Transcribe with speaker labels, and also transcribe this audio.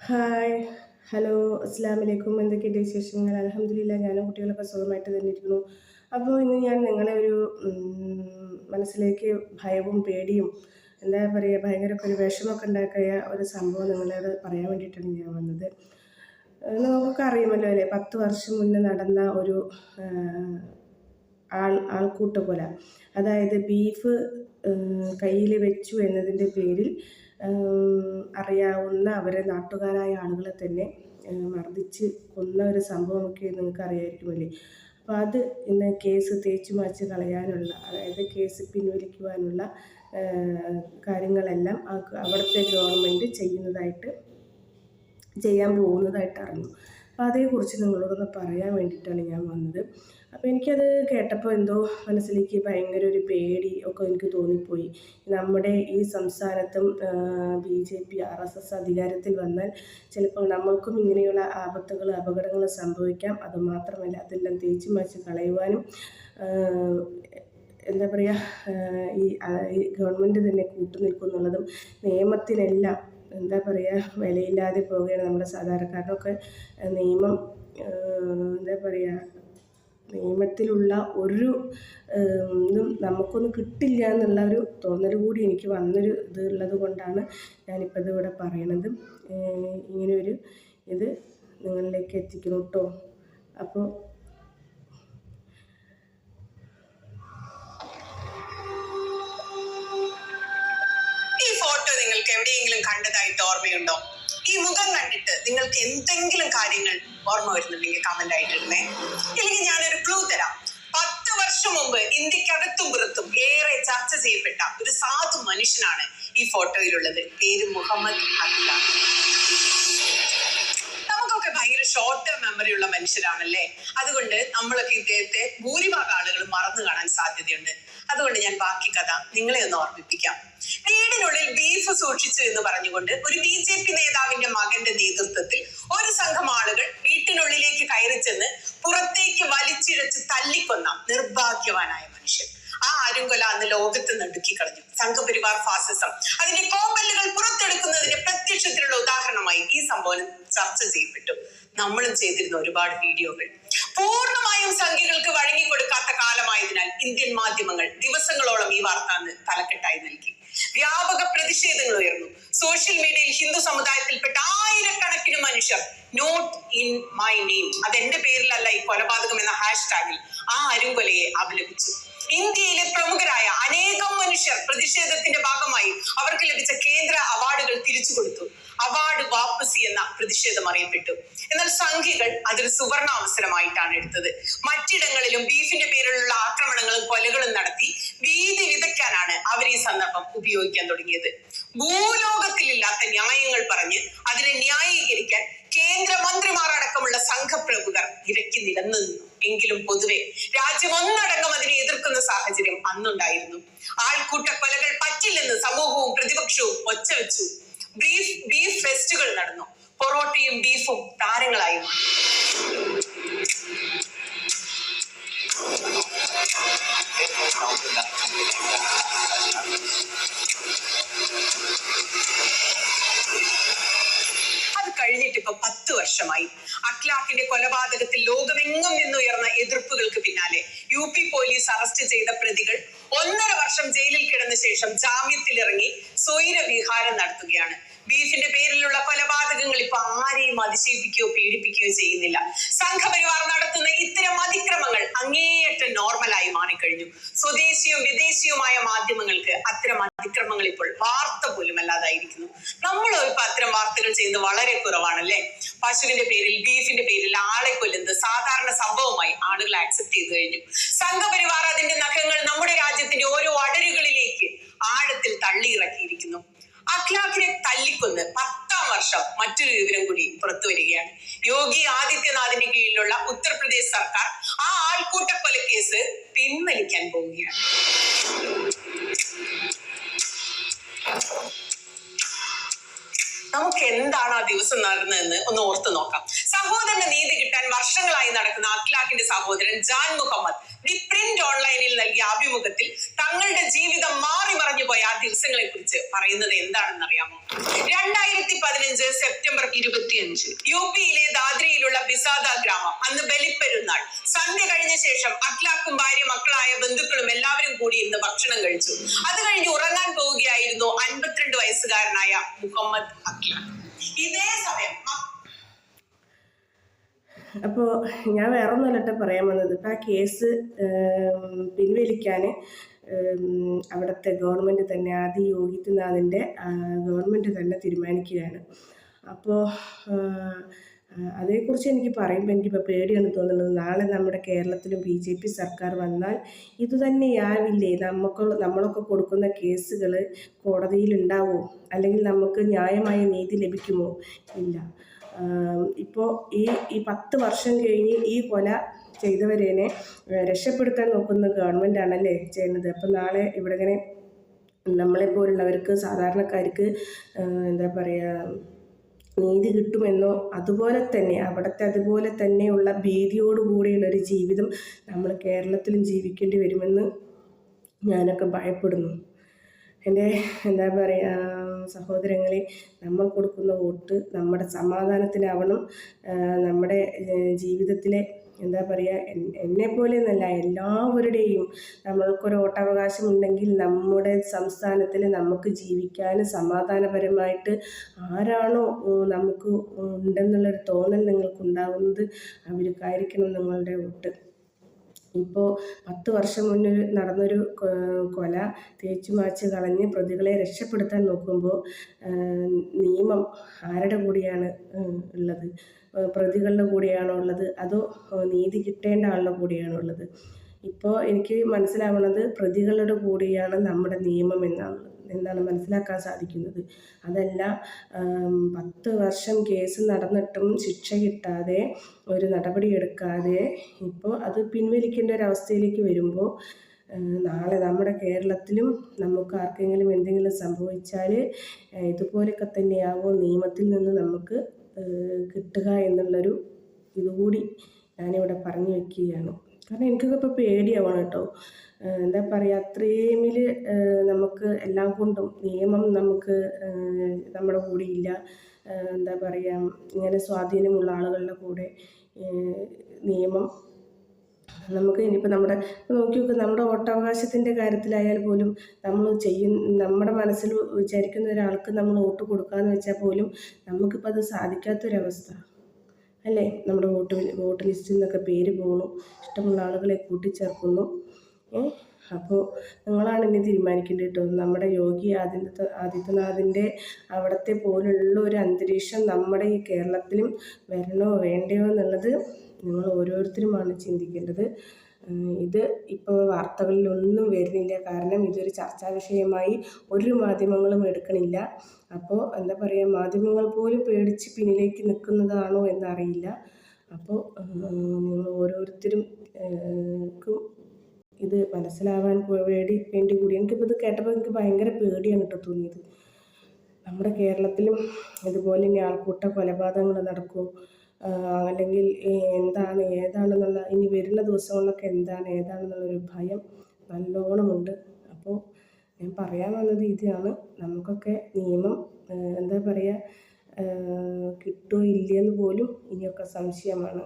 Speaker 1: Hi. Hello അസ്സാം വലൈക്കും എന്തൊക്കെയുണ്ട് വിശേഷങ്ങൾ? അലഹമില്ല ഞാനും കുട്ടികളൊക്കെ സുഖമായിട്ട് തന്നെ ഇരിക്കുന്നു അപ്പോൾ ഇന്ന് ഞാൻ നിങ്ങളെ ഒരു മനസ്സിലേക്ക് ഭയവും പേടിയും എന്താ പറയുക ഭയങ്കര ഒരു വിഷമമൊക്കെ ഉണ്ടാക്കിയ ഒരു സംഭവം നിങ്ങളോട് പറയാൻ വേണ്ടിയിട്ടാണ് ഞാൻ വന്നത്. നമുക്ക് നമുക്കൊക്കെ അറിയുമല്ലോ അല്ലേ? പത്ത് വർഷം മുന്നേ നടന്ന ഒരു ആൾ ആൾക്കൂട്ട അതായത് ബീഫ് കയ്യിൽ വെച്ചു എന്നതിന്റെ പേരിൽ അറിയാവുന്ന അവരെ നാട്ടുകാരായ ആളുകളെ തന്നെ മർദ്ദിച്ച് കൊന്ന ഒരു സംഭവമൊക്കെ നിങ്ങൾക്ക് അറിയായിരിക്കുമല്ലേ അപ്പോൾ അത് ഇന്ന് കേസ് തേച്ചു മാച്ച് കളയാനുള്ള അതായത് കേസ് പിൻവലിക്കുവാനുള്ള കാര്യങ്ങളെല്ലാം അവിടുത്തെ ഗവൺമെന്റ് ചെയ്യുന്നതായിട്ട് ചെയ്യാൻ പോകുന്നതായിട്ട് അറിഞ്ഞു. അപ്പോൾ അതേക്കുറിച്ച് നിങ്ങളോടൊന്ന് പറയാൻ വേണ്ടിയിട്ടാണ് ഞാൻ വന്നത്. അപ്പോൾ എനിക്കത് കേട്ടപ്പോൾ എന്തോ മനസ്സിലേക്ക് ഭയങ്കര ഒരു പേടി ഒക്കെ എനിക്ക് തോന്നിപ്പോയി. നമ്മുടെ ഈ സംസ്ഥാനത്തും B J P R S S അധികാരത്തിൽ വന്നാൽ ചിലപ്പോൾ നമ്മൾക്കും ഇങ്ങനെയുള്ള ആപത്തുകൾ അപകടങ്ങൾ സംഭവിക്കാം. അതുമാത്രമല്ല അതെല്ലാം തേച്ചു മാച്ച് കളയുവാനും എന്താ പറയുക ഈ ഗവൺമെന്റ് തന്നെ കൂട്ടുനിൽക്കുന്നുള്ളതും നിയമത്തിനെല്ലാം എന്താ പറയുക വിലയില്ലാതെ പോവുകയാണ് നമ്മുടെ സാധാരണക്കാരനൊക്കെ. നിയമം എന്താ പറയുക നിയമത്തിലുള്ള ഒരു ഇതും നമുക്കൊന്നും കിട്ടില്ല എന്നുള്ള ഒരു തോന്നൽ കൂടി എനിക്ക് വന്നൊരു ഇത് ഉള്ളത് കൊണ്ടാണ് ഞാനിപ്പോൾ ഇതിവിടെ പറയണത്. ഇങ്ങനെയൊരു ഇത് നിങ്ങളിലേക്ക് എത്തിക്കണം കേട്ടോ അപ്പോൾ
Speaker 2: എവിടെയെങ്കിലും കണ്ടതായിട്ട് ഓർമ്മയുണ്ടോ? ഈ മുഖം കണ്ടിട്ട് നിങ്ങൾക്ക് എന്തെങ്കിലും കാര്യങ്ങൾ ഓർമ്മ വരുന്നുണ്ടെങ്കിൽ കമന്റ് ആയിട്ട് ഇടുന്നേ ഇല്ലെങ്കിൽ ഞാനൊരു ക്ലൂ തരാം. പത്ത് വർഷം മുമ്പ് ഇന്ത്യക്കകത്തും പുറത്തും ഏറെ ചർച്ച ചെയ്യപ്പെട്ട ഒരു സാധു മനുഷ്യനാണ് ഈ ഫോട്ടോയിലുള്ളത്. പേര് മുഹമ്മദ് അബ്ദ നമുക്കൊക്കെ ഭയങ്കര ഷോർട്ട് ടേം മെമ്മറി ഉള്ള മനുഷ്യരാണല്ലേ? അതുകൊണ്ട് നമ്മളൊക്കെ ഇദ്ദേഹത്തെ ഭൂരിഭാഗം ആളുകളും മറന്നു കാണാൻ സാധ്യതയുണ്ട്. അതുകൊണ്ട് ഞാൻ ബാക്കി കഥ നിങ്ങളെ ഒന്ന് ഓർമ്മിപ്പിക്കാം. വീടിനുള്ളിൽ സൂക്ഷിച്ചു എന്ന് പറഞ്ഞുകൊണ്ട് ഒരു ബി ജെ പി നേതാവിന്റെ മകന്റെ നേതൃത്വത്തിൽ ഒരു സംഘം ആളുകൾ വീട്ടിനുള്ളിലേക്ക് കയറി ചെന്ന് പുറത്തേക്ക് വലിച്ചിഴച്ച് തല്ലിക്കൊന്ന നിർഭാഗ്യവാനായ മനുഷ്യൻ. ആ ആരുംകൊല അന്ന് ലോകത്ത് നടുക്കിക്കളഞ്ഞു സംഘപരിവാർ ഫാസിസം. അതിന്റെ കോമ്പല്ലുകൾ പുറത്തെടുക്കുന്നതിന്റെ പ്രത്യക്ഷത്തിലുള്ള ഉദാഹരണമായി ഈ സംഭവം ചർച്ച ചെയ്യപ്പെട്ടു. നമ്മളും ചെയ്തിരുന്ന ഒരുപാട് വീഡിയോകൾ. പൂർണമായും സംഖ്യകൾക്ക് വഴങ്ങിക്കൊടുക്കാത്ത കാലമായതിനാൽ ഇന്ത്യൻ മാധ്യമങ്ങൾ ദിവസങ്ങളോളം ഈ വാർത്ത തലക്കെട്ടായി നൽകി. വ്യാപക പ്രതിഷേധങ്ങൾ ഉയർന്നു. സോഷ്യൽ മീഡിയയിൽ ഹിന്ദു സമുദായത്തിൽപ്പെട്ട ആയിരക്കണക്കിന് മനുഷ്യർ നോട്ട് ഇൻ മൈ നെയിം അത് എന്റെ പേരിലല്ല ഈ കൊലപാതകം എന്ന ഹാഷ്ടാഗിൽ ആ അരുംകൊലയെ അപലപിച്ചു. ഇന്ത്യയിലെ പ്രമുഖരായ അനേകം മനുഷ്യർ പ്രതിഷേധത്തിന്റെ ഭാഗമായി അവർക്ക് ലഭിച്ച കേന്ദ്ര അവാർഡുകൾ തിരിച്ചു കൊടുത്തു. അവാർഡ് വാപ്പസി എന്ന പ്രതിഷേധം അറിയപ്പെട്ടു. എന്നാൽ സംഘികൾ അതൊരു സുവർണ അവസരമായിട്ടാണ് എടുത്തത്. മറ്റിടങ്ങളിലും ബീഫിന്റെ പേരിലുള്ള ആക്രമണങ്ങളും കൊലകളും നടത്തി ഭീതി വിതയ്ക്കാനാണ് അവർ ഈ സന്ദർഭം ഉപയോഗിക്കാൻ തുടങ്ങിയത്. ഭൂലോകത്തിലില്ലാത്ത ന്യായങ്ങൾ പറഞ്ഞ് അതിനെ ന്യായീകരിക്കാൻ കേന്ദ്രമന്ത്രിമാർ അടക്കമുള്ള സംഘപ്രമുഖർ ഇരക്കി നിലനിന്നു എങ്കിലും പൊതുവെ രാജ്യം ഒന്നടങ്കം അതിനെ എതിർക്കുന്ന സാഹചര്യം അന്നുണ്ടായിരുന്നു. ആൾക്കൂട്ട കൊലകൾ പറ്റില്ലെന്ന് സമൂഹവും പ്രതിപക്ഷവും ഒച്ചവെച്ചു ബീഫ് ബീഫ് ഫെസ്റ്റുകൾ നടന്നു. പൊറോട്ടയും ബീഫും താരങ്ങളായി യു പി പോലീസ് അറസ്റ്റ് ചെയ്ത പ്രതികൾ ഒന്നര വർഷം ജയിലിൽ കിടന്ന ശേഷം ജാമ്യത്തിലിറങ്ങി സ്വൈര വിഹാരം നടത്തുകയാണ്. ബീഫിന്റെ പേരിലുള്ള കൊലപാതകങ്ങൾ ഇപ്പൊ ആരെയും അതിശയിപ്പിക്കുകയോ പീഡിപ്പിക്കുകയോ ചെയ്യുന്നില്ല. സംഘപരിവാർ നടത്തുന്ന ഇത്തരം അതിക്രമങ്ങൾ അങ്ങേയറ്റം നോർമലായി മാറിക്കഴിഞ്ഞു. സ്വദേശിയും വിദേശിയുമായ മാധ്യമങ്ങൾക്ക് അത്തരം അതിക്രമങ്ങൾ ഇപ്പോൾ വാർത്ത പോലും അല്ലാതായിരിക്കുന്നു. നമ്മൾ ഇപ്പൊ അത്തരം വാർത്തകൾ ചെയ്യുന്നത് വളരെ കുറവാണല്ലേ? പശുവിന്റെ പേരിൽ ബീഫിന്റെ പേരിൽ ആളെ കൊല്ലുന്നത് സാധാരണ സംഭവമായി ആളുകൾ ആക്സെപ്റ്റ് ചെയ്തു കഴിഞ്ഞു. സംഘപരിവാർ അതിന്റെ നഖങ്ങൾ നമ്മുടെ രാജ്യത്തിന്റെ ഓരോ അടരുകളിലേക്ക് ആഴത്തിൽ തള്ളിയിറക്കിയിരിക്കുന്നു. അഖ്ലാഖിനെ തല്ലിക്കൊന്ന് പത്താം വർഷം മറ്റൊരു വിവരം കൂടി പുറത്തു വരികയാണ്. യോഗി ആദിത്യനാഥിന്റെ കീഴിലുള്ള ഉത്തർപ്രദേശ് സർക്കാർ ആ ആൾക്കൂട്ട കൊലക്കേസ് പിൻവലിക്കാൻ പോവുകയാണ്. നമുക്ക് എന്താണ് ആ ദിവസം നടന്നതെന്ന് ഒന്ന് ഓർത്തു നോക്കാം. സഹ സഹോദരന് നീതി കിട്ടാൻ വർഷങ്ങളായി നടക്കുന്ന അഖ്ലാഖിന്റെ സഹോദരൻ ജാൻ മുഹമ്മദ് ദി പ്രിന്റ് ഓൺലൈനിൽ നൽകിയ അഭിമുഖത്തിൽ തങ്ങളുടെ ജീവിതം മാറി മറിഞ്ഞു പോയ ആ ദിവസങ്ങളെ കുറിച്ച് പറയുന്നത് എന്താണെന്ന് അറിയാമോ രണ്ടായിരത്തി പതിനഞ്ച് സെപ്റ്റംബർ ഇരുപത്തിയഞ്ച് യു പിയിലെ ദാദ്രിയിലുള്ള ബിസാദ ഗ്രാമം അന്ന് ബലിപ്പെരുന്നാൾ. സന്ധ്യ കഴിഞ്ഞ ശേഷം അഖ്ലാക്കും ഭാര്യ മക്കളായ ബന്ധുക്കളും എല്ലാവരും കൂടി ഇന്ന് ഭക്ഷണം കഴിച്ചു. അത് കഴിഞ്ഞ് ഉറങ്ങാൻ പോവുകയായിരുന്നു അൻപത്തിരണ്ട് വയസ്സുകാരനായ മുഹമ്മദ് അഖ്ലാഖ്. ഇതേ സമയം
Speaker 1: അപ്പോൾ ഞാൻ വേറെ ഒന്നുമല്ലട്ടെ പറയാൻ വന്നത്. ഇപ്പം ആ കേസ് പിൻവലിക്കാൻ അവിടുത്തെ ഗവൺമെന്റ് തന്നെ ആദി യോഗിത്യനാഥിന്റെ ഗവൺമെന്റ് തന്നെ തീരുമാനിക്കുകയാണ്. അപ്പോൾ അതേക്കുറിച്ച് എനിക്ക് പറയുമ്പോൾ എനിക്കിപ്പോൾ പേടിയാണ് തോന്നുന്നത്. നാളെ നമ്മുടെ കേരളത്തിലും ബി ജെ പി സർക്കാർ വന്നാൽ ഇതുതന്നെയാവില്ലേ നമുക്ക് നമ്മളൊക്കെ കൊടുക്കുന്ന കേസുകൾ കോടതിയിലുണ്ടാവുമോ അല്ലെങ്കിൽ നമുക്ക് ന്യായമായ നീതി ലഭിക്കുമോ? ഇല്ല. ഇപ്പോൾ ഈ ഈ പത്ത് വർഷം കഴിഞ്ഞ് ഈ കൊല ചെയ്തവരേനെ രക്ഷപ്പെടുത്താൻ നോക്കുന്ന ഗവൺമെന്റ് ആണല്ലേ ചെയ്യുന്നത്. അപ്പം നാളെ ഇവിടെ ഇങ്ങനെ നമ്മളെപ്പോലുള്ളവർക്ക് സാധാരണക്കാർക്ക് എന്താ പറയുക നീതി കിട്ടുമെന്നോ അതുപോലെ തന്നെ അവിടുത്തെ അതുപോലെ തന്നെയുള്ള ഭീതിയോടുകൂടിയുള്ള ഒരു ജീവിതം നമ്മൾ കേരളത്തിലും ജീവിക്കേണ്ടി വരുമെന്ന് ഞാനൊക്കെ ഭയപ്പെടുന്നു. എന്റെ എന്താ പറയുക സഹോദരങ്ങളെ നമ്മൾ കൊടുക്കുന്ന വോട്ട് നമ്മുടെ സമാധാനത്തിനാവണം നമ്മുടെ ജീവിതത്തിലെ എന്താ പറയുക എന്നെ പോലെ എന്നല്ല എല്ലാവരുടെയും നമ്മൾക്കൊരു വോട്ടവകാശം ഉണ്ടെങ്കിൽ നമ്മുടെ സംസ്ഥാനത്തിൽ നമുക്ക് ജീവിക്കാൻ സമാധാനപരമായിട്ട് ആരാണോ നമുക്ക് ഉണ്ടെന്നുള്ളൊരു തോന്നൽ നിങ്ങൾക്കുണ്ടാകുന്നത് അവർക്കായിരിക്കണം നിങ്ങളുടെ വോട്ട്. ഇപ്പോൾ പത്ത് വർഷം മുന്നേ നടന്നൊരു കൊല തേച്ചു മാച്ച് കളഞ്ഞ് പ്രതികളെ രക്ഷപ്പെടുത്താൻ നോക്കുമ്പോൾ നിയമം ആരുടെ കൂടിയാണ് ഉള്ളത്? പ്രതികളുടെ കൂടിയാണോ ഉള്ളത്? അതോ നീതി കിട്ടേണ്ട ആളുടെ കൂടിയാണോ ഉള്ളത്? ഇപ്പോൾ എനിക്ക് മനസ്സിലാവുന്നത് പ്രതികളുടെ കൂടിയാണ് നമ്മുടെ നിയമം എന്നാണ് എന്നാണ് മനസ്സിലാക്കാൻ സാധിക്കുന്നത്. അതല്ല പത്ത് വർഷം കേസ് നടന്നിട്ടും ശിക്ഷ കിട്ടാതെ ഒരു നടപടി എടുക്കാതെ ഇപ്പോൾ അത് പിൻവലിക്കേണ്ട അവസ്ഥയിലേക്ക് വരുമ്പോൾ നാളെ നമ്മുടെ കേരളത്തിലും നമുക്ക് ആർക്കെങ്കിലും എന്തെങ്കിലും സംഭവിച്ചാൽ ഇതുപോലെയൊക്കെ തന്നെയാവും നിയമത്തിൽ നിന്ന് നമുക്ക് കിട്ടുക എന്നുള്ളൊരു ഇതുകൂടി ഞാനിവിടെ പറഞ്ഞു വെക്കുകയാണ്. കാരണം എനിക്കൊക്കെ ഇപ്പോൾ പേടിയാവണം കേട്ടോ എന്താ പറയുക അത്രയുമിൽ നമുക്ക് എല്ലാം കൊണ്ടും നിയമം നമുക്ക് നമ്മുടെ കൂടെ ഇല്ല. എന്താ പറയുക ഇങ്ങനെ സ്വാധീനമുള്ള ആളുകളുടെ കൂടെ നിയമം നമുക്ക് ഇനിയിപ്പോൾ നമ്മുടെ നോക്കി നോക്കുക നമ്മുടെ വോട്ടവകാശത്തിന്റെ കാര്യത്തിലായാൽ പോലും നമ്മൾ ചെയ്യും നമ്മുടെ മനസ്സിൽ വിചാരിക്കുന്ന ഒരാൾക്ക് നമ്മൾ വോട്ട് കൊടുക്കാമെന്ന് വെച്ചാൽ പോലും നമുക്കിപ്പോൾ അത് സാധിക്കാത്തൊരവസ്ഥ. അല്ലേ? നമ്മുടെ വോട്ട് വോട്ട് ലിസ്റ്റിൽ നിന്നൊക്കെ പേര് പോകുന്നു ഇഷ്ടമുള്ള ആളുകളെ കൂട്ടിച്ചേർക്കുന്നു. അപ്പോൾ നിങ്ങളാണ് ഇനി തീരുമാനിക്കേണ്ടത് കേട്ടോ. നമ്മുടെ യോഗി ആദിത്യ ആദിത്യനാഥിന്റെ അവിടുത്തെ പോലുള്ള ഒരു അന്തരീക്ഷം നമ്മുടെ ഈ കേരളത്തിലും വരണോ വേണ്ടയോ എന്നുള്ളത് നിങ്ങൾ ഓരോരുത്തരുമാണ് ചിന്തിക്കേണ്ടത്. ഇത് ഇപ്പോൾ വാർത്തകളിലൊന്നും വരുന്നില്ല. കാരണം ഇതൊരു ചർച്ചാ വിഷയമായി ഒരു മാധ്യമങ്ങളും എടുക്കണില്ല. അപ്പോൾ എന്താ പറയുക മാധ്യമങ്ങൾ പോലും പേടിച്ച് പിന്നിലേക്ക് നിൽക്കുന്നതാണോ എന്നറിയില്ല. അപ്പോൾ നിങ്ങൾ ഓരോരുത്തരും ഇത് മനസ്സിലാവാൻ വേണ്ടി വേണ്ടി കൂടി. എനിക്കിപ്പോൾ ഇത് കേട്ടപ്പോൾ എനിക്ക് ഭയങ്കര പേടിയാണ് കേട്ടോ തോന്നിയത്. നമ്മുടെ കേരളത്തിലും ഇതുപോലെ ഇനി ആൾക്കൂട്ട കൊലപാതകങ്ങൾ നടക്കുമോ അല്ലെങ്കിൽ എന്താണ് ഏതാണെന്നുള്ള ഇനി വരുന്ന ദിവസങ്ങളിലൊക്കെ എന്താണ് ഏതാണെന്നുള്ളൊരു ഭയം നല്ലോണമുണ്ട്. അപ്പോൾ ഞാൻ പറയാൻ വന്നത് ഇതാണ്. നമുക്കൊക്കെ നിയമം എന്താ പറയുക കിട്ടുമോ ഇല്ലയെന്ന് പോലും ഇനിയൊക്കെ സംശയമാണ്.